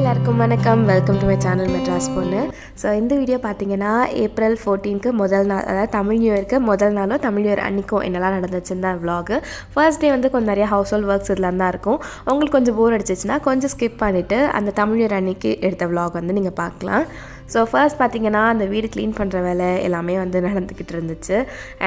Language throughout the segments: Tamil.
எல்லாருக்கும் வணக்கம். Welcome to my channel Madras பொண்ணு ஸோ இந்த வீடியோ பார்த்தீங்கன்னா ஏப்ரல் ஃபோர்டீனுக்கு முதல் நாள் அதாவது தமிழ் நியூ இயருக்கு முதல் நாளும் தமிழ் நியூ இயர் அன்றைக்கும் என்னெல்லாம் நடந்துச்சுன்னு தான் vlog. ஃபர்ஸ்ட் டே வந்து கொஞ்சம் நிறைய ஹவுஸ் ஹோல்ட் ஒர்க்ஸ் இதெல்லாம் தான் இருக்கும். உங்களுக்கு கொஞ்சம் போர் அடிச்சிச்சுன்னா கொஞ்சம் ஸ்கிப் பண்ணிவிட்டு அந்த தமிழ் நியூ இயர் அன்னைக்கு எடுத்த vlog வந்து நீங்கள் பார்க்கலாம். ஸோ ஃபர்ஸ்ட் பார்த்தீங்கன்னா அந்த வீடு க்ளீன் பண்ணுற வேலை எல்லாமே வந்து நடந்துக்கிட்டு இருந்துச்சு.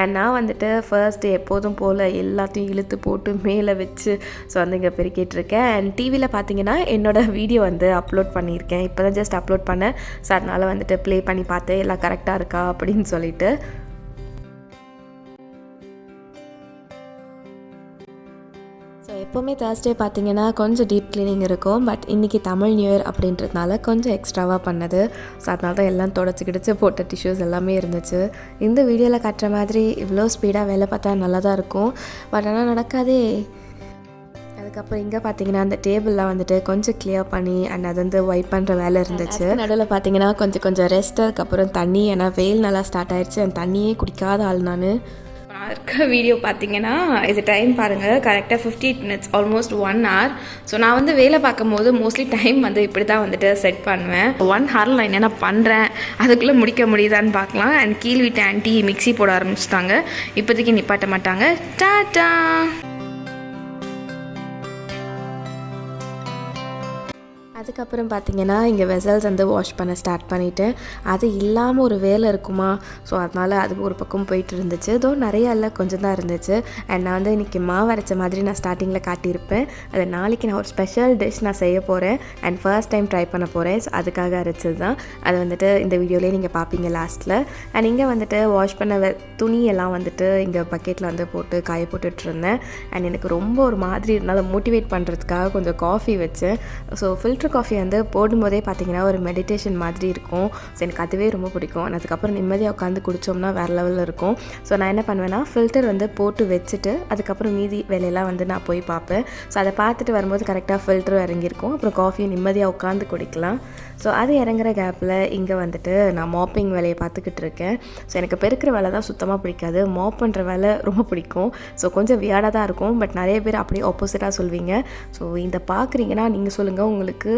அண்ட் நான் வந்துட்டு ஃபர்ஸ்ட் எப்போதும் போல் எல்லாத்தையும் இழுத்து போட்டு மேலே வச்சு ஸோ வந்து இங்கே பெருக்கிட்டு இருக்கேன் அண்ட் டிவியில் பார்த்தீங்கன்னா என்னோடய வீடியோ வந்து அப்லோட் பண்ணியிருக்கேன். இப்போ தான் ஜஸ்ட் அப்லோட் பண்ணேன். ஸோ அதனால் வந்துட்டு ப்ளே பண்ணி பார்த்து எல்லாம் கரெக்டாக இருக்கா அப்படின்னு சொல்லிட்டு. எப்போவுமே தேர்ஸ்டே பார்த்தீங்கன்னா கொஞ்சம் டீப் க்ளீனிங் இருக்கும். பட் இன்றைக்கி தமிழ் நியூ இயர் அப்படின்றதுனால கொஞ்சம் எக்ஸ்ட்ராவாக பண்ணது. ஸோ அதனால தான் எல்லாம் தொடச்சி கிடச்சி போட்ட டிஷ்யூஸ் எல்லாமே இருந்துச்சு. இந்த வீடியோவில் காட்டுற மாதிரி இவ்வளோ ஸ்பீடாக வேலை பார்த்தா நல்லா தான் இருக்கும். பட் ஆனால் நடக்காதே. அதுக்கப்புறம் இங்கே பார்த்தீங்கன்னா அந்த டேபிள்லாம் வந்துட்டு கொஞ்சம் கிளியர் பண்ணி அண்ட் அது வந்து ஒயிட் பண்ணுற வேலை இருந்துச்சு. நடுவில் பார்த்தீங்கன்னா கொஞ்சம் கொஞ்சம் ரெஸ்ட் அதுக்கப்புறம் தண்ணி ஏன்னா வெயில் நல்லா ஸ்டார்ட் ஆயிடுச்சு அந்த தண்ணியே குடிக்காத ஆள் நான். நான் இருக்க வீடியோ பார்த்தீங்கன்னா இது டைம் பாருங்கள் கரெக்டாக fifty minutes almost one hour so நான் வந்து வேலை பார்க்கும்போது மோஸ்ட்லி டைம் வந்து இப்படி தான் வந்துட்டு செட் பண்ணுவேன். ஒன் ஹவரில் நான் என்னென்ன பண்ணுறேன் அதுக்குள்ளே முடிக்க முடியுதான்னு பார்க்கலாம். அண்ட் கீழ் வீட்டு ஆன்ட்டி மிக்ஸி போட ஆரம்பிச்சிட்டாங்க. இப்போதைக்கு நிப்பாட்ட மாட்டாங்க. டாட்டா அதுக்கப்புறம் பார்த்தீங்கன்னா இங்கே வெசல்ஸ் வந்து வாஷ் பண்ண ஸ்டார்ட் பண்ணிவிட்டு அது இல்லாமல் ஒரு வேலை இருக்குமா? ஸோ அதனால் அது ஒரு பக்கம் போயிட்டு இருந்துச்சு. தோ நிறையா இல்லை கொஞ்சம் தான் இருந்துச்சு. அண்ட் நான் வந்து இன்றைக்கி மாவு அரைச்ச மாதிரி நான் ஸ்டார்டிங்கில் காட்டியிருப்பேன். அது நாளைக்கு நான் ஒரு ஸ்பெஷல் டிஷ் நான் செய்ய போகிறேன் அண்ட் ஃபர்ஸ்ட் டைம் ட்ரை பண்ண போகிறேன் ஸோ அதுக்காக அரைச்சது தான். அது வந்துட்டு இந்த வீடியோலேயே நீங்கள் பார்ப்பீங்க லாஸ்ட்டில் அண்ட் இங்கே வந்துட்டு வாஷ் பண்ண துணியெல்லாம் வந்துட்டு இங்கே பக்கெட்டில் வந்து போட்டு காய போட்டுட்ருந்தேன் அண்ட் எனக்கு ரொம்ப ஒரு மாதிரி இருந்தாலும் மோட்டிவேட் பண்ணுறதுக்காக கொஞ்சம் காஃபி வச்சேன். ஸோ ஃபில்டர் காஃபி வந்து போடும்போதே பார்த்தீங்கன்னா ஒரு மெடிடேஷன் மாதிரி இருக்கும். ஸோ எனக்கு அதுவே ரொம்ப பிடிக்கும். அதுக்கப்புறம் நிம்மதியாக உட்காந்து குடித்தோம்னா வேறு லெவலில் இருக்கும். ஸோ நான் என்ன பண்ணுவேன்னா ஃபில்டர் வந்து போட்டு வச்சுட்டு அதுக்கப்புறம் மீதி வேலையெல்லாம் வந்து நான் போய் பார்ப்பேன். ஸோ அதை பார்த்துட்டு வரும்போது கரெக்டாக ஃபில்டரும் இறங்கியிருக்கும். அப்புறம் காஃபியும் நிம்மதியாக உட்காந்து குடிக்கலாம். ஸோ அது இறங்குற கேப்பில் இங்கே வந்துட்டு நான் மாப்பிங் வேலையை பார்த்துக்கிட்டு இருக்கேன். ஸோ எனக்கு பெருக்கிற வேலை தான் சுத்தமாக பிடிக்காது. மாப் பண்ணுற வேலை ரொம்ப பிடிக்கும். ஸோ கொஞ்சம் வியாடாக தான் இருக்கும். பட் நிறைய பேர் அப்படியே ஆப்போசிட்டாக சொல்வீங்க. ஸோ இந்த பார்க்குறீங்கன்னா நீங்கள் சொல்லுங்கள் உங்களுக்கு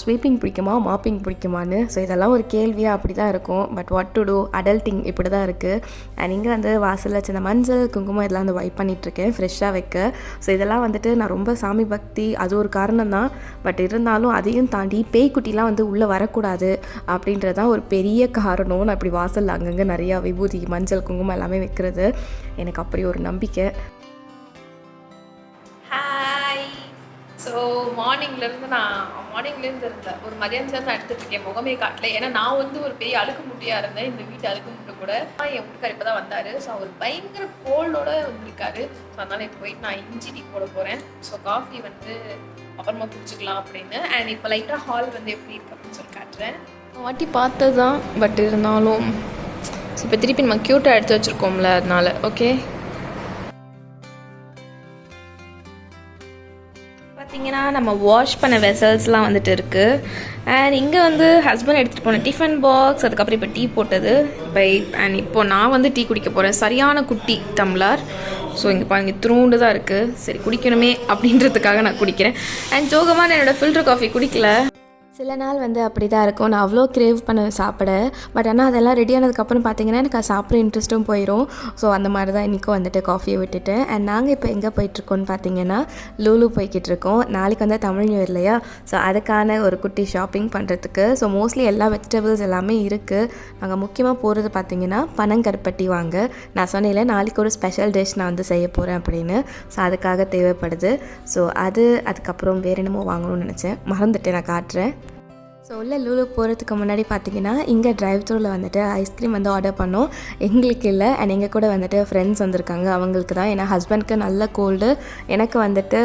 ஸ்வீப்பிங் பிடிக்குமா மாப்பிங் பிடிக்குமான்னு. ஸோ இதெல்லாம் ஒரு கேள்வியாக அப்படி தான் இருக்கும். But what to do adulting இப்படி தான் இருக்குது அண்ட் இங்கே வந்து வாசலில் சின்ன மஞ்சள் குங்குமம் இதெல்லாம் வந்து வைப் பண்ணிகிட்ருக்கேன் ஃப்ரெஷ்ஷாக வைக்க. ஸோ இதெல்லாம் வந்துட்டு நான் ரொம்ப சாமி பக்தி அது ஒரு காரணம் தான் பட் இருந்தாலும் அதையும் தாண்டி பேய்க்குட்டிலாம் வந்து உள்ளே வரக்கூடாது அப்படின்றது தான் ஒரு பெரிய காரணம். நான் இப்படி வாசலில் அங்கங்கே நிறையா விபூதி மஞ்சள் குங்குமம் எல்லாமே வைக்கிறது. எனக்கு அப்படி ஒரு நம்பிக்கை. மார்னிங்லேருந்து நான் மார்னிங்லேருந்து இருந்தேன் ஒரு மதியானம் நான் எடுத்துட்டு இருக்கேன். முகமே காட்டல. ஏன்னா நான் வந்து ஒரு பெரிய அழுக்கு முட்டையாக இருந்தேன். இந்த வீட்டு அழுக்கு முட்டை கூட என் வீட்டுக்கார் இப்போ தான் வந்தார். ஸோ அவர் பயங்கர கோல்டோட வந்திருக்காரு. ஸோ அதனால் இப்போ போயிட்டு நான் இஞ்சி டீ போட போகிறேன் ஸோ காஃபி வந்து அப்புறமா குடிச்சிக்கலாம் அப்படின்னு. அண்ட் இப்போ லைட்டாக ஹால் வந்து எப்படி இருக்கு அப்படின்னு சொல்லி காட்டுறேன். வாட்டி பார்த்தது தான் பட் இருந்தாலும் இப்போ திருப்பி நம்ம க்யூட்டாக எடுத்து வச்சுருக்கோம்ல அதனால. ஓகே பார்த்தீங்கன்னா நம்ம வாஷ் பண்ண வெசல்ஸ்லாம் வந்துட்டு இருக்குது அண்ட் இங்கே வந்து ஹஸ்பண்ட் எடுத்துகிட்டு போன டிஃபன் பாக்ஸ் அதுக்கப்புறம் இப்போ டீ போட்டது. பை அண்ட் இப்போது நான் வந்து டீ குடிக்க போகிறேன் சரியான குட்டி டம்ளர் ஸோ இங்கே பாருங்க த்ரூண்டு தான் இருக்குது சரி குடிக்கணுமே அப்படின்றதுக்காக நான் குடிக்கிறேன். அண்ட் ஜோகமாக என்னோடய ஃபில்டர் காஃபி குடிக்கல. சில நாள் வந்து அப்படி தான் இருக்கும். நான் அவ்வளோ கிரேவ் பண்ண சாப்பிட. பட் ஆனால் அதெல்லாம் ரெடி ஆனதுக்கப்புறம் பார்த்தீங்கன்னா எனக்கு அது சாப்பிட்ற இன்ட்ரெஸ்ட்டும் போயிடும் ஸோ அந்த மாதிரி தான் இன்றைக்கும் வந்துட்டு காஃபியை விட்டுட்டேன் அண்ட் நாங்கள் இப்போ எங்கே போயிட்டுருக்கோம்னு பார்த்தீங்கன்னா லூலு போய்கிட்டு இருக்கோம் நாளைக்கு வந்து தமிழ் நியூ இல்லையா? ஸோ அதுக்கான ஒரு குட்டி ஷாப்பிங் பண்ணுறதுக்கு ஸோ மோஸ்ட்லி எல்லா வெஜிடபிள்ஸ் எல்லாமே இருக்குது நாங்கள் முக்கியமாக போகிறது பார்த்தீங்கன்னா பனங்கருப்பட்டி வாங்க. நான் சொன்னேன் நாளைக்கு ஒரு ஸ்பெஷல் டிஷ் நான் வந்து செய்ய போகிறேன் அப்படின்னு. ஸோ அதுக்காக தேவைப்படுது. ஸோ அது அதுக்கப்புறம் வேறு என்னமோ வாங்கணும்னு நினச்சேன். மறந்துட்டேன் நான் காட்டுறேன். ஸோ உள்ள லூலு போகிறதுக்கு முன்னாடி பார்த்தீங்கன்னா இங்கே ட்ரைவ் த்ரூவில் வந்துட்டு ஐஸ்கிரீம் வந்து ஆர்டர் பண்ணோம். எங்களுக்கு இல்லை அண்ட் எங்கள் கூட வந்துட்டு ஃப்ரெண்ட்ஸ் வந்திருக்காங்க. அவங்களுக்கு தான். ஏன்னா ஹஸ்பண்ட்க்கு நல்ல கோல்டு எனக்கு வந்துட்டு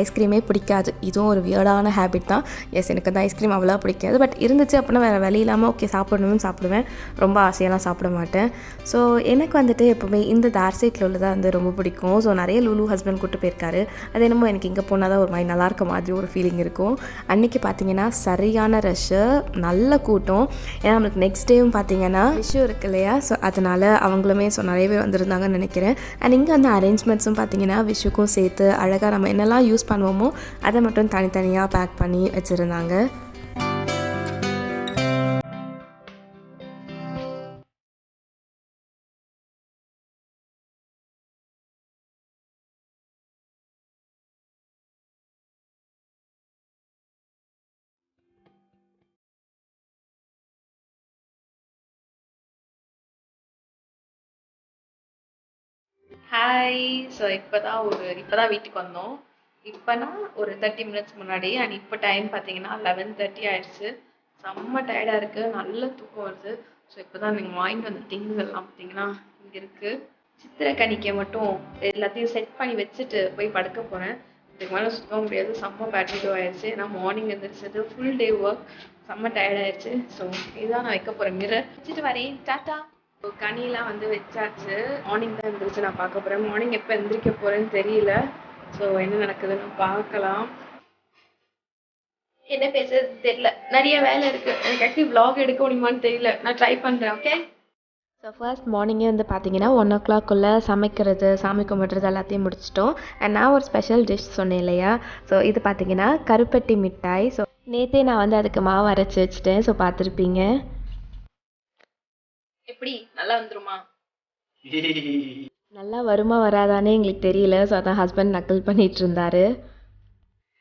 ஐஸ்கிரீமே பிடிக்காது. இதுவும் ஒரு வியர்டான ஹேபிட் தான். எஸ் எனக்கு வந்து ஐஸ்கிரீம் அவ்வளோ பிடிக்காது. பட் இருந்துச்சு அப்படின்னா வேறு வழி இல்லாமல் ஓகே சாப்பிடணும்னு சாப்பிடுவேன். ரொம்ப ஆசையெல்லாம் சாப்பிட மாட்டேன். ஸோ எனக்கு வந்துட்டு எப்போவுமே இந்த தார்சைட்டில் உள்ளதாக வந்து ரொம்ப பிடிக்கும். ஸோ நிறைய லூலு ஹஸ்பண்ட் கூட்டு போயிருக்காரு. அது என்னமோ எனக்கு இங்கே போனால் தான் ஒரு மாதிரி நல்லா இருக்க மாதிரி ஒரு ஃபீலிங் இருக்கும். அன்றைக்கி பார்த்தீங்கன்னா சரியான ரஷ்ஷு நல்ல கூட்டம். ஏன்னா நம்மளுக்கு நெக்ஸ்ட் டேவும் பார்த்தீங்கன்னா இஷ்யூ இருக்கு இல்லையா? ஸோ அதனால் அவங்களுமே ஸோ நிறைய பேர் வந்திருந்தாங்கன்னு நினைக்கிறேன். அண்ட் இங்கே வந்து அரேஞ்ச்மெண்ட்ஸும் பார்த்தீங்கன்னா விஷுக்கும் சேர்த்து அழகாக நம்ம என்னெல்லாம் யூஸ் பண்ணுவோமோ அதை மட்டும் தனித்தனியாக பேக் பண்ணி வச்சுருந்தாங்க. ஹாய் ஸோ இப்போ தான் ஒரு இப்போ தான் வீட்டுக்கு வந்தோம். இப்போனா ஒரு தேர்ட்டி மினிட்ஸ் முன்னாடி அண்ட் இப்போ டைம் பார்த்தீங்கன்னா லெவன் தேர்ட்டி ஆயிடுச்சு. செம்ம டயர்டாக இருக்குது நல்ல தூக்கம் வருது. ஸோ இப்போ தான் நீங்கள் வாங்கிட்டு வந்த திங்ஸ் எல்லாம் பார்த்தீங்கன்னா இங்கே இருக்குது சித்திரக்கணிக்கை மட்டும் எல்லாத்தையும் செட் பண்ணி வச்சுட்டு போய் படுக்க போகிறேன் இதுக்கு மேலே சுத்த முடியாது. செம்ம பேட்டரி ஆயிடுச்சு. ஏன்னா மார்னிங் எழுந்திரிச்சது ஃபுல் டே ஒர்க் செம்ம டயர்டாயிடுச்சு ஸோ இதான் நான் வைக்க போகிறேன் மிரர் வச்சுட்டு வரேன். டாட்டா. கனிலாம் வந்து வச்சாச்சு. மார்னிங் தான் எழுந்திரிச்சு நான் பார்க்க போகிறேன் மார்னிங் எப்போ எந்திரிக்க போகிறேன்னு தெரியல. ஸோ என்ன நடக்குதுன்னு பார்க்கலாம். என்ன பேசுறது தெரியல. நிறைய வேலை இருக்கு. எனக்கு ஆக்சுவலி vlog எடுக்க முடியுமான்னு தெரியல. நான் ட்ரை பண்றேன் ஓகே ஸோ ஃபர்ஸ்ட் மார்னிங்கே வந்து பார்த்தீங்கன்னா ஒன் ஓ கிளாக்குள்ளே சமைக்கிறது சாமி கும்பிட்றது எல்லாத்தையும் முடிச்சிட்டோம். அண்ட் நான் ஒரு ஸ்பெஷல் டிஷ் சொன்னேன் இல்லையா? ஸோ இது பார்த்தீங்கன்னா கருப்பட்டி மிட்டாய். ஸோ நேற்றே நான் வந்து அதுக்கு மாவு அரைச்சி வச்சுட்டேன். ஸோ பார்த்துருப்பீங்க. எப்படி? நல்லா வந்துருமா? நல்லா வருமா வராதானே எங்களுக்கு தெரியல. ஸோ அதான் ஹஸ்பண்ட் நக்கல் பண்ணிட்டு இருந்தாரு.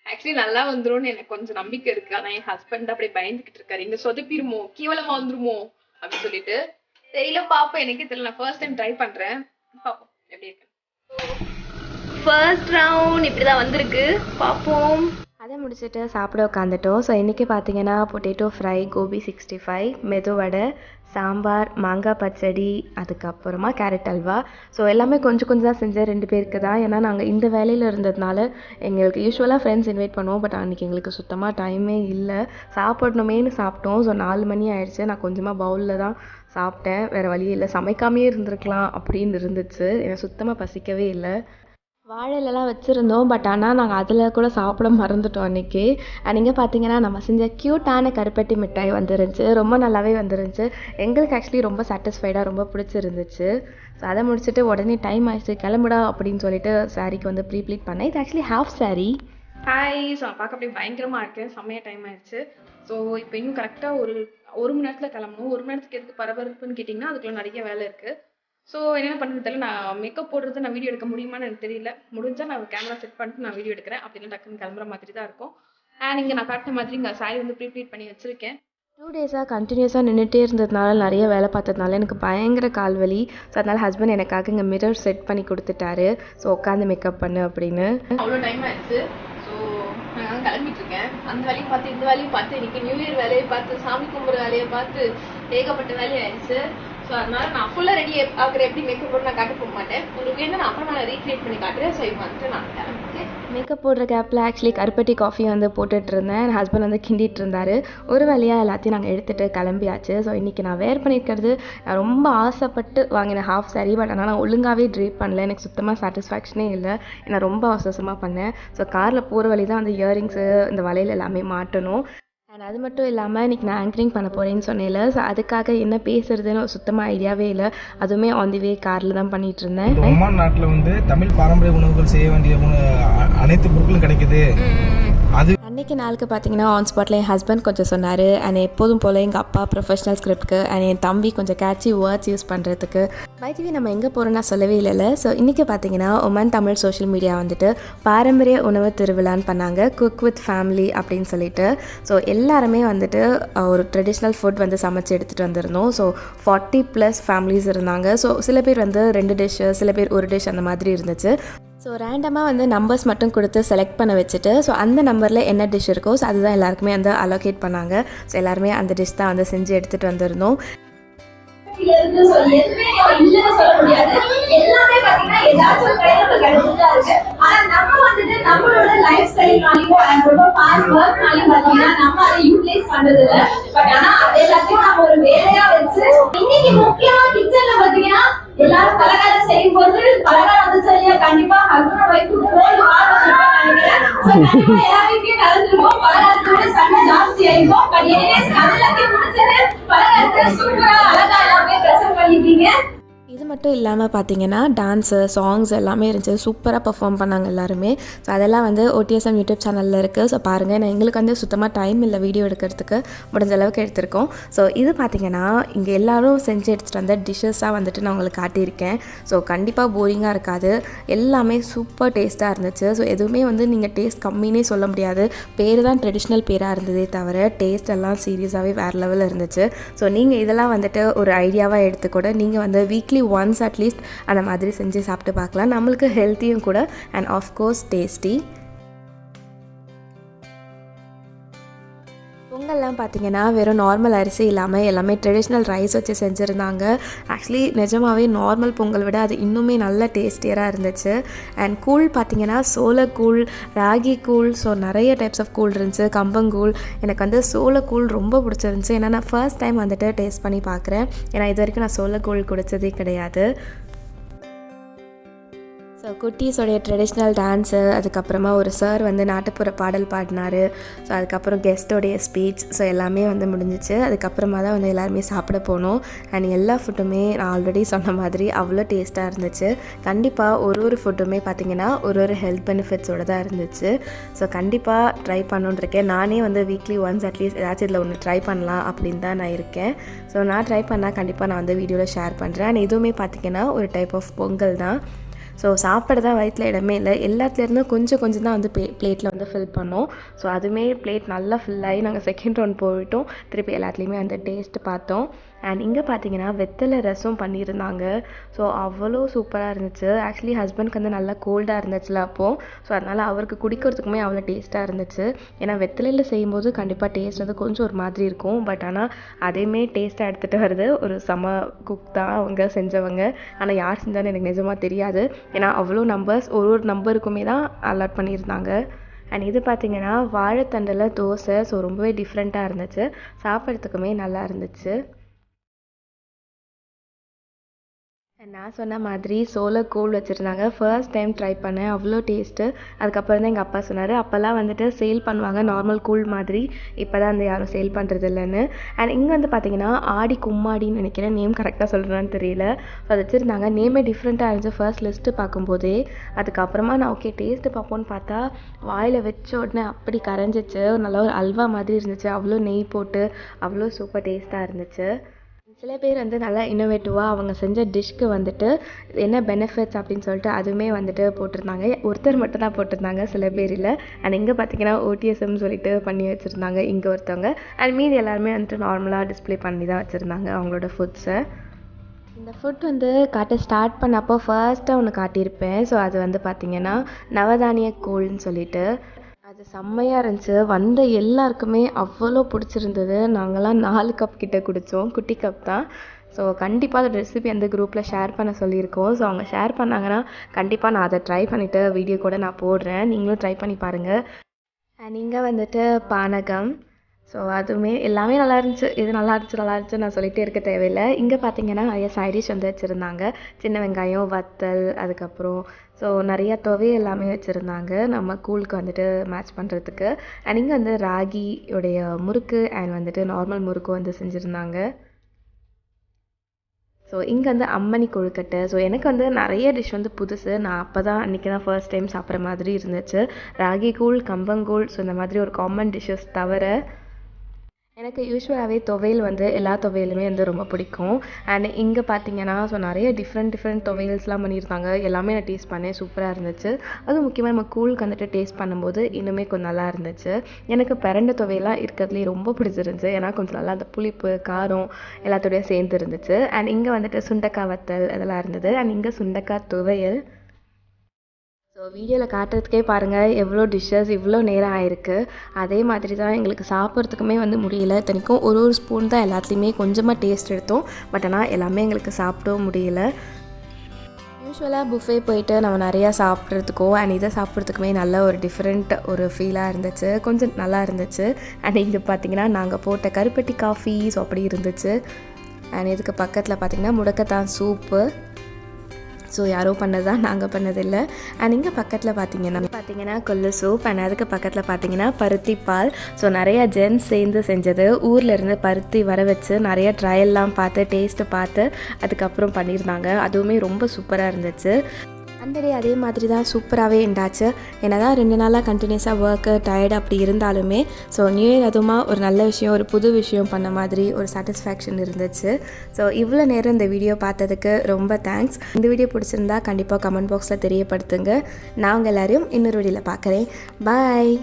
ஆக்சுவலி நல்லா வந்துரும்னு எனக்கு கொஞ்சம் நம்பிக்கை இருக்கு. ஆனா என் ஹஸ்பண்ட் அப்படியே பயந்துகிட்டு இருக்காரு. இங்க சொதப்பிருமோ? கேவலமா வந்துருமோ? அப்படின்னு சொல்லிட்டு. தெரியல பாப்போம். எனக்கே தெரியல. நான் ஃபர்ஸ்ட் டைம் ட்ரை பண்றேன். பாப்போம். எப்படி இருக்கு? ஃபர்ஸ்ட் ரவுண்ட் இப்படிதான் வந்திருக்கு. பாப்போம். அதை முடிச்சுட்டு சாப்பிட உட்காந்துட்டோம் ஸோ இன்றைக்கி பார்த்தீங்கன்னா potato fry gobi sixty five medu vada sambar மாங்காய் பச்சடி அதுக்கப்புறமா கேரட் அல்வா. ஸோ எல்லாமே கொஞ்சம் கொஞ்சம் தான் செஞ்சேன். ரெண்டு பேருக்கு தான். ஏன்னா நாங்கள் இந்த வேலையில் இருந்ததுனால எங்களுக்கு யூஸ்வலாக ஃப்ரெண்ட்ஸ் இன்வைட் பண்ணுவோம். பட் அன்றைக்கி எங்களுக்கு சுத்தமாக டைமே இல்லை. சாப்பிடணுமேனு சாப்பிட்டோம். ஸோ நாலு மணி ஆயிடுச்சு. நான் கொஞ்சமாக பவுலில் தான் சாப்பிட்டேன். வேறு வழியே இல்லை. சமைக்காமையே இருந்திருக்கலாம் அப்படின்னு இருந்துச்சு. எனக்கு சுத்தமாக பசிக்கவே இல்லை. வாழையிலலாம் வச்சுருந்தோம் பட் ஆனால் நாங்கள் அதில் கூட சாப்பிட மறந்துட்டோம் அன்றைக்கி நீங்கள் பார்த்தீங்கன்னா நம்ம செஞ்ச க்யூட்டான கருப்பட்டி மிட்டாய் வந்துருந்துச்சு. ரொம்ப நல்லாவே வந்துருந்துச்சு. எங்களுக்கு ஆக்சுவலி ரொம்ப சாட்டிஸ்ஃபைடாக ரொம்ப பிடிச்சிருந்துச்சு. ஸோ அதை முடிச்சுட்டு உடனே டைம் ஆயிடுச்சு. கிளம்புடா அப்படின்னு சொல்லிட்டு சாரீக்கு வந்து ப்ரீ ப்ளீட் பண்ணேன். இது actually half saree. Hi so பார்க்க அப்படியே பயங்கரமாக இருக்கேன். செம்மையாக டைம் ஆயிடுச்சு. ஸோ இப்போ இன்னும் கரெக்டாக ஒரு ஒரு மணி நேரத்தில் கிளம்பணும். ஒரு மணி நேரத்துக்கு எதுக்கு பரபரப்புன்னு கேட்டிங்கன்னா அதுக்குள்ளே நிறைய வேலை இருக்குது ஸோ என்ன பண்ணுறது தெரியல. நான் மேக்கப் போடுறது நான் வீடியோ எடுக்க முடியுமான்னு எனக்கு தெரியல. முடிஞ்சால் நான் கேமரா செட் பண்ணிட்டு நான் வீடியோ எடுக்கிறேன். அப்படின்னா டக்குன்னு கிளம்புற மாதிரி தான் இருக்கும். அண்ட் இங்கே நான் காட்டின மாதிரி இங்கே சாரி வந்து ப்ரீப்ளீட் பண்ணி வச்சுருக்கேன். டூ டேஸாக கண்டினியூஸாக நின்றுட்டே இருந்ததுனால நிறைய வேலை பார்த்ததுனால எனக்கு பயங்கர கால் வலி. ஸோ அதனால் ஹஸ்பண்ட் எனக்காக இங்கே மிரர் செட் பண்ணி கொடுத்துட்டாரு. ஸோ உட்காந்து மேக்கப் பண்ணு அப்படின்னு. அவ்வளோ டைம் ஆயிடுச்சு ஸோ நான் கிளம்பிட்டு இருக்கேன் அந்த வேலையும் பார்த்து இந்த வேலையும் பார்த்து இன்னைக்கு நியூ இயர் வேலையை பார்த்து சாமி கும்பிட்ற வேலையை பார்த்து ஏகப்பட்ட வேலையாயிடுச்சு ஸோ அதனால நான் ஃபுல்லாக ரெடி ஆகிற எப்படி மேக்கப் போட்டு நான் காட்ட போக மாட்டேன். உங்களுக்கு என்ன நான் அப்புறம் நான் ரீக்ரியேட் பண்ணி காட்டுறேன். ஸோ இப்போ வந்துட்டு நான் மேக்கப் போடுற கேப்பில் ஆக்சுவலி கருப்பட்டி காஃபி வந்து போட்டுட்டு இருந்தேன். என் ஹஸ்பண்ட் வந்து கிண்டிட்டு இருந்தார். ஒரு வேலையாக எல்லாத்தையும் நாங்கள் எடுத்துகிட்டு கிளம்பியாச்சு. ஸோ இன்றைக்கி நான் வேர் பண்ணியிருக்கிறது நான் ரொம்ப ஆசைப்பட்டு வாங்கின ஹாஃப் சரி பட் ஆனால் நான் ஒழுங்காகவே ட்ரீப் பண்ணல. எனக்கு சுத்தமாக சாட்டிஸ்ஃபேக்ஷனே இல்லை. நான் ரொம்ப அவசரமாக பண்ணேன். ஸோ காரில் போகிற வழி தான் அந்த இயரிங்ஸு இந்த வலையில் எல்லாமே மாட்டணும். அண்ட் அது மட்டும் இல்லாமல் இன்றைக்கி நான் ஆங்கரிங் பண்ண போகிறேன்னு சொன்னேன்ல ஸோ அதுக்காக என்ன பேசுறதுன்னு சுத்தமாக ஐடியாவே இல்லை. அதுவுமே ஆன் தி வே காரில் தான் பண்ணிகிட்டு இருந்தேன். ஒமான் நாட்டில் வந்து தமிழ் பாரம்பரிய உணவுகள் செய்ய வேண்டிய அனைத்து பொருட்களும் கிடைக்குது. அது இன்றைக்கி நாளுக்கு பார்த்தீங்கன்னா ஆன் ஸ்பாட்டில் என் ஹஸ்பண்ட் கொஞ்சம் சொன்னார். அண்ட் எப்போதும் போல் எங்கள் அப்பா ப்ரொஃபஷனல் ஸ்கிரிப்ட்க்கு அண்ட் என் தம்பி கொஞ்சம் கேட்சி வேர்ட்ஸ் யூஸ் பண்ணுறதுக்கு வைத்திவி நம்ம எங்கே போகிறோன்னா சொல்லவே இல்லைல்ல. ஸோ இன்றைக்கி பார்த்தீங்கன்னா உமன் தமிழ் சோஷியல் மீடியா வந்துட்டு பாரம்பரிய உணவு திருவிழான்னு பண்ணாங்க. குக் வித் ஃபேமிலி அப்படின்னு சொல்லிட்டு. ஸோ எல்லாருமே வந்துட்டு ஒரு ட்ரெடிஷ்னல் ஃபுட் வந்து சமைச்சு எடுத்துகிட்டு வந்திருந்தோம். ஸோ ஃபார்ட்டி ப்ளஸ் ஃபேமிலிஸ் இருந்தாங்க. ஸோ சில பேர் வந்து ரெண்டு டிஷ்ஷு சில பேர் ஒரு டிஷ் அந்த மாதிரி இருந்துச்சு. ஸோ ரேண்டமாக வந்து நம்பர்ஸ் மட்டும் கொடுத்து செலக்ட் பண்ண வச்சுட்டு ஸோ அந்த நம்பரில் என்ன டிஷ் இருக்கோ ஸோ அதுதான் எல்லாருக்குமே வந்து அலோகேட் பண்ணாங்க. ஸோ எல்லாருமே அந்த டிஷ் தான் வந்து செஞ்சு எடுத்துகிட்டு வந்திருந்தோம். இன்னைக்கு முக்கியமா கிச்சன்ல பாத்தீங்கன்னா எல்லாரும் பலகாரம் செய்யும் போது பலகாரம் வந்து சரியா கண்டிப்பா ஹஸ்பண்ட் ஒய்ஃப் கோல்டு வார் நினைக்கிறேன் So, கண்டிப்பா பலகாரத்தோட சண்டை ஜாஸ்தி ஆயிருக்கும். பட் எனிவேஸ் அதெல்லாத்தையும் முடிச்சுட்டு பலகாரத்தை சூப்பரா அழகா எல்லாமே ப்ரெசென்ட் பண்ணிருக்கீங்க. மட்டும் இல்லாமல் பார்த்தீங்கன்னா டான்ஸு சாங்ஸ் எல்லாமே இருந்துச்சு. சூப்பராக பர்ஃபார்ம் பண்ணாங்க எல்லாருமே. ஸோ அதெல்லாம் வந்து ஓடிஎஸ்எம் யூடியூப் சேனலில் இருக்குது ஸோ பாருங்கள் நான் எங்களுக்கு வந்து சுத்தமாக டைம் இல்லை வீடியோ எடுக்கிறதுக்கு. முடிஞ்ச அளவுக்கு எடுத்திருக்கோம். ஸோ இது பார்த்தீங்கன்னா இங்கே எல்லோரும் செஞ்சு எடுத்துகிட்டு வந்த டிஷ்ஷஸாக வந்துட்டு நான் உங்களுக்கு காட்டியிருக்கேன். ஸோ கண்டிப்பாக போரிங்காக இருக்காது. எல்லாமே சூப்பர் டேஸ்ட்டாக இருந்துச்சு. ஸோ எதுவுமே வந்து நீங்கள் டேஸ்ட் கம்மின்னே சொல்ல முடியாது. பேர் தான் ட்ரெடிஷ்னல் பேராக இருந்ததே தவிர டேஸ்ட் எல்லாம் சீரியஸாகவே வேறு லெவலில் இருந்துச்சு. ஸோ நீங்கள் இதெல்லாம் வந்துட்டு ஒரு ஐடியாவாக எடுத்து கூட நீங்கள் வந்து வீக்லி ஒன் ஒன்ஸ் அட்லீஸ்ட் அந்த மாதிரி செஞ்சு சாப்பிட்டு பார்க்கலாம். நம்மளுக்கு ஹெல்த்தியும் கூட அண்ட் ஆஃப்கோர்ஸ் டேஸ்டி பொங்கல்லாம் பார்த்தீங்கன்னா வெறும் நார்மல் அரிசி இல்லாமல் எல்லாமே ட்ரெடிஷ்னல் ரைஸ் வச்சு செஞ்சுருந்தாங்க. ஆக்சுவலி நிஜமாகவே நார்மல் பொங்கல் விட அது இன்னுமே நல்ல டேஸ்டியராக இருந்துச்சு. அண்ட் கூழ் பார்த்தீங்கன்னா சோளக்கூழ் ராகி கூழ் ஸோ நிறைய டைப்ஸ் ஆஃப் கூழ் இருந்துச்சு. கம்பங்கூழ் எனக்கு வந்து சோளக்கூழ் ரொம்ப பிடிச்சிருந்துச்சு. ஏன்னா நான் ஃபர்ஸ்ட் டைம் வந்துட்டு டேஸ்ட் பண்ணி பார்க்குறேன் ஏன்னா இது வரைக்கும் நான் சோளக்கூழ் குடித்ததே கிடையாது. குட்டீஸோடைய ட்ரெடிஷ்னல் டான்ஸு அதுக்கப்புறமா ஒரு சார் வந்து நாட்டுப்புற பாடல் பாடினார். ஸோ அதுக்கப்புறம் கெஸ்ட்டோடைய ஸ்பீச் ஸோ எல்லாமே வந்து முடிஞ்சிச்சு. அதுக்கப்புறமா தான் வந்து எல்லாருமே சாப்பிட போனோம். அண்ட் எல்லா ஃபுட்டுமே நான் ஆல்ரெடி சொன்ன மாதிரி அவ்வளோ டேஸ்ட்டாக இருந்துச்சு. கண்டிப்பாக ஒரு ஒரு ஃபுட்டுமே பார்த்திங்கன்னா ஒரு ஒரு ஹெல்த் பெனிஃபிட்ஸோடு தான் இருந்துச்சு. ஸோ கண்டிப்பாக ட்ரை பண்ணணுன்னு இருக்கேன். நானே வந்து வீக்லி ஒன்ஸ் அட்லீஸ்ட் ஏதாச்சும் இதில் ஒன்று ட்ரை பண்ணலாம் அப்படின்னு தான் நான் இருக்கேன். ஸோ நான் ட்ரை பண்ணால் கண்டிப்பாக நான் வந்து வீடியோவில் ஷேர் பண்ணுறேன் அண்ட் இதுவுமே பார்த்திங்கன்னா ஒரு டைப் ஆஃப் பொங்கல் தான். ஸோ சாப்பிட தான் வயிற்றில் இடமே இல்லை. எல்லாத்துலேருந்தும் கொஞ்சம் கொஞ்சம் தான் வந்து ப்ளே பிளேட்டில் வந்து ஃபில் பண்ணோம். ஸோ அதுவுமே பிளேட் நல்லா ஃபில் ஆகி நாங்கள் செகண்ட் ரவுண்ட் போயிட்டோம். திருப்பி எல்லாத்துலேயுமே அந்த டேஸ்ட் பார்த்தோம். அண்ட் இங்கே பார்த்தீங்கன்னா வெத்தலை ரசம் பண்ணியிருந்தாங்க. ஸோ அவ்வளோ சூப்பராக இருந்துச்சு. ஆக்சுவலி ஹஸ்பண்ட்க்கு வந்து நல்லா கோல்டாக இருந்துச்சுல அப்போது ஸோ அதனால் அவருக்கு குடிக்கிறதுக்குமே அவ்வளோ டேஸ்ட்டாக இருந்துச்சு. ஏன்னா வெத்தலையில் செய்யும்போது கண்டிப்பாக டேஸ்ட் வந்து கொஞ்சம் ஒரு மாதிரி இருக்கும். பட் ஆனால் அதையுமே டேஸ்ட்டாக எடுத்துகிட்டு வருது ஒரு செம குக் தான் அவங்க செஞ்சவங்க. ஆனால் யார் செஞ்சாலும் எனக்கு நிஜமாக தெரியாது. ஏன்னா அவ்வளோ நம்பர்ஸ் ஒரு ஒரு நம்பருக்குமே தான் அலாட் பண்ணியிருந்தாங்க. அண்ட் இது பார்த்தீங்கன்னா வாழைத்தண்டில் தோசை. ஸோ ரொம்பவே டிஃப்ரெண்ட்டாக இருந்துச்சு. சாப்பிட்றதுக்குமே நல்லா இருந்துச்சு. நான் சொன்ன மாதிரி சோள கூழ் வச்சுருந்தாங்க. ஃபர்ஸ்ட் டைம் ட்ரை பண்ணேன். அவ்வளோ டேஸ்ட்டு அதுக்கப்புறம் தான் எங்கள் அப்பா சொன்னார். அப்போல்லாம் வந்துட்டு சேல் பண்ணுவாங்க நார்மல் கூழ் மாதிரி. இப்போ தான் அந்த யாரும் சேல் பண்ணுறது இல்லைன்னு அண்ட் இங்கே வந்து பார்த்தீங்கன்னா ஆடி கும்மாடின்னு நினைக்கிறேன். நேம் கரெக்டாக சொல்கிறேன்னு தெரியல. ஸோ அது வச்சுருந்தாங்க. நேமே டிஃப்ரெண்ட்டாக இருந்துச்சு. ஃபர்ஸ்ட் லிஸ்ட்டு பார்க்கும்போதே. அதுக்கப்புறமா நான் ஓகே டேஸ்ட்டு பார்ப்போன்னு பார்த்தா வாயில் வச்ச உடனே அப்படி கரைஞ்சிச்சு. நல்லா ஒரு அல்வா மாதிரி இருந்துச்சு. அவ்வளோ நெய் போட்டு அவ்வளோ சூப்பர் டேஸ்ட்டாக இருந்துச்சு. சில பேர் வந்து நல்லா இன்னோவேட்டிவாக அவங்க செஞ்ச டிஷ்க்கு வந்துட்டு என்ன பெனிஃபிட்ஸ் அப்படின்னு சொல்லிட்டு அதுவுமே வந்துட்டு போட்டிருந்தாங்க. ஒருத்தர் மட்டும் தான் போட்டிருந்தாங்க சில பேர் இல்லை. அண்ட் இங்கே பார்த்தீங்கன்னா ஓடிஎஸ்எம் சொல்லிட்டு பண்ணி வச்சுருந்தாங்க இங்கே ஒருத்தவங்க. அண்ட் மீதி எல்லாருமே வந்துட்டு நார்மலாக டிஸ்ப்ளே பண்ணி தான் வச்சுருந்தாங்க அவங்களோட ஃபுட்ஸை இந்த ஃபுட் வந்து காட்ட ஸ்டார்ட் பண்ணப்போ ஃபர்ஸ்ட்டாக ஒன்று காட்டியிருப்பேன். ஸோ அது வந்து பார்த்திங்கன்னா நவதானிய கூழ்னு சொல்லிட்டு அது செம்மையாக இருந்துச்சு. வந்த எல்லாருக்குமே அவ்வளோ பிடிச்சிருந்தது. நாங்கள்லாம் நாலு கப் கிட்ட குடித்தோம் குட்டி கப் தான். ஸோ கண்டிப்பாக அந்த ரெசிபி அந்த குரூப்பில் ஷேர் பண்ண சொல்லியிருக்கோம். ஸோ அவங்க ஷேர் பண்ணாங்கன்னா கண்டிப்பாக நான் அதை ட்ரை பண்ணிவிட்டு வீடியோ கூட நான் போடுறேன். நீங்களும் ட்ரை பண்ணி பாருங்கள் நீங்கள் வந்துட்டு பானகம் ஸோ அதுவுமே எல்லாமே நல்லா இருந்துச்சு. இது நல்லா இருந்துச்சு நல்லா இருந்துச்சு நான் சொல்லிகிட்டே இருக்க தேவையில்லை. இங்கே பார்த்தீங்கன்னா நிறைய சைடிஷ் வந்து வச்சுருந்தாங்க. சின்ன வெங்காயம் வத்தல் அதுக்கப்புறம் ஸோ நிறையா துவை எல்லாமே வச்சுருந்தாங்க. நம்ம கூழுக்கு வந்துட்டு மேட்ச் பண்ணுறதுக்கு அண்ட் இங்கே வந்து ராகி உடைய முறுக்கு அண்ட் வந்துட்டு நார்மல் முறுக்கு வந்து செஞ்சுருந்தாங்க. ஸோ இங்கே வந்து அம்மணி கொழுக்கட்டை. ஸோ எனக்கு வந்து நிறைய டிஷ் வந்து புதுசு. நான் அப்போ தான் அன்றைக்கி தான் ஃபர்ஸ்ட் டைம் சாப்பிட்ற மாதிரி இருந்துச்சு. ராகி கூழ் கம்பங்கூழ் ஸோ இந்த மாதிரி ஒரு காமன் டிஷ்ஷஸ் தவிர எனக்கு யூஸ்வலாகவே துவையல் வந்து எல்லா துவையலுமே வந்து ரொம்ப பிடிக்கும். அண்ட் இங்கே பார்த்தீங்கன்னா ஸோ நிறைய டிஃப்ரெண்ட் டிஃப்ரெண்ட் துவையல்ஸ்லாம் பண்ணியிருந்தாங்க எல்லாமே நான் டேஸ்ட் பண்ணேன். சூப்பராக இருந்துச்சு. அதுவும் முக்கியமாக நம்ம கூழுக்கு வந்துட்டு டேஸ்ட் பண்ணும்போது இன்னுமே கொஞ்சம் நல்லா இருந்துச்சு. எனக்கு பிறண்ட துவையெல்லாம் இருக்கிறதுலே ரொம்ப பிடிச்சிருந்துச்சு. ஏன்னா கொஞ்சம் நல்லா அந்த புளிப்பு காரம் எல்லாத்தோடய சேர்ந்து இருந்துச்சு. அண்ட் இங்கே வந்துட்டு சுண்டக்காய் வத்தல் இதெல்லாம் இருந்தது. அண்ட் இங்கே சுண்டக்காய் துவையல். ஸோ வீடியோவில் காட்டுறதுக்கே பாருங்கள் எவ்வளோ டிஷ்ஷஸ் இவ்வளோ நேரம் ஆயிருக்கு. அதே மாதிரி தான் எங்களுக்கு சாப்பிட்றதுக்குமே வந்து முடியல. இத்தனைக்கும் ஒரு ஒரு ஸ்பூன் தான் எல்லாத்தையுமே கொஞ்சமாக டேஸ்ட் எடுத்தோம். பட் ஆனால் எல்லாமே எங்களுக்கு சாப்பிடவும் முடியல. யூஸ்வலாக புஃபே போயிட்டு நம்ம நிறையா சாப்பிட்றதுக்கும் அண்ட் இதை சாப்பிட்றதுக்குமே நல்ல ஒரு டிஃப்ரெண்ட் ஒரு ஃபீலாக இருந்துச்சு. கொஞ்சம் நல்லா இருந்துச்சு. அண்ட் இங்கே பார்த்தீங்கன்னா நாங்கள் போட்ட கருப்பட்டி காஃபீஸ் அப்படி இருந்துச்சு. அண்ட் இதுக்கு பக்கத்தில் பார்த்தீங்கன்னா முடக்கத்தான் சூப்பு ஸோ யாரோ பண்ணதா? நாங்கள் பண்ணதில்லை. அண்ட் இங்கே பக்கத்தில் பார்த்தீங்கன்னா பார்த்தீங்கன்னா கொல்லு சூப் அண்ட் அதுக்கு பக்கத்தில் பார்த்தீங்கன்னா பருத்தி பால். ஸோ நிறைய ஜென்ஸ் சேர்ந்து செஞ்சது. ஊரில் இருந்து பருத்தி வர வச்சு நிறைய ட்ரையல்லாம் பார்த்து டேஸ்ட்டு பார்த்து அதுக்கப்புறம் பண்ணியிருந்தாங்க. அதுவுமே ரொம்ப சூப்பராக இருந்துச்சு. அந்த டே அதே மாதிரி தான் சூப்பராகவே இருந்தாச்சு என்ன தான் ரெண்டு நாளாக கண்டினியூஸாக ஒர்க்கு டயர்டு அப்படி இருந்தாலுமே ஸோ நியூ இயர் அதுவுமா ஒரு நல்ல விஷயம் ஒரு புது விஷயம் பண்ண மாதிரி ஒரு சாட்டிஸ்ஃபேக்ஷன் இருந்துச்சு. ஸோ இவ்வளோ நேரம் இந்த வீடியோ பார்த்ததுக்கு ரொம்ப தேங்க்ஸ் இந்த வீடியோ பிடிச்சிருந்தா கண்டிப்பாக கமெண்ட் பாக்ஸில் தெரியப்படுத்துங்க. நான் உங்கள் எல்லோரையும் இன்னொரு வீடியோவில் பார்க்குறேன். பாய்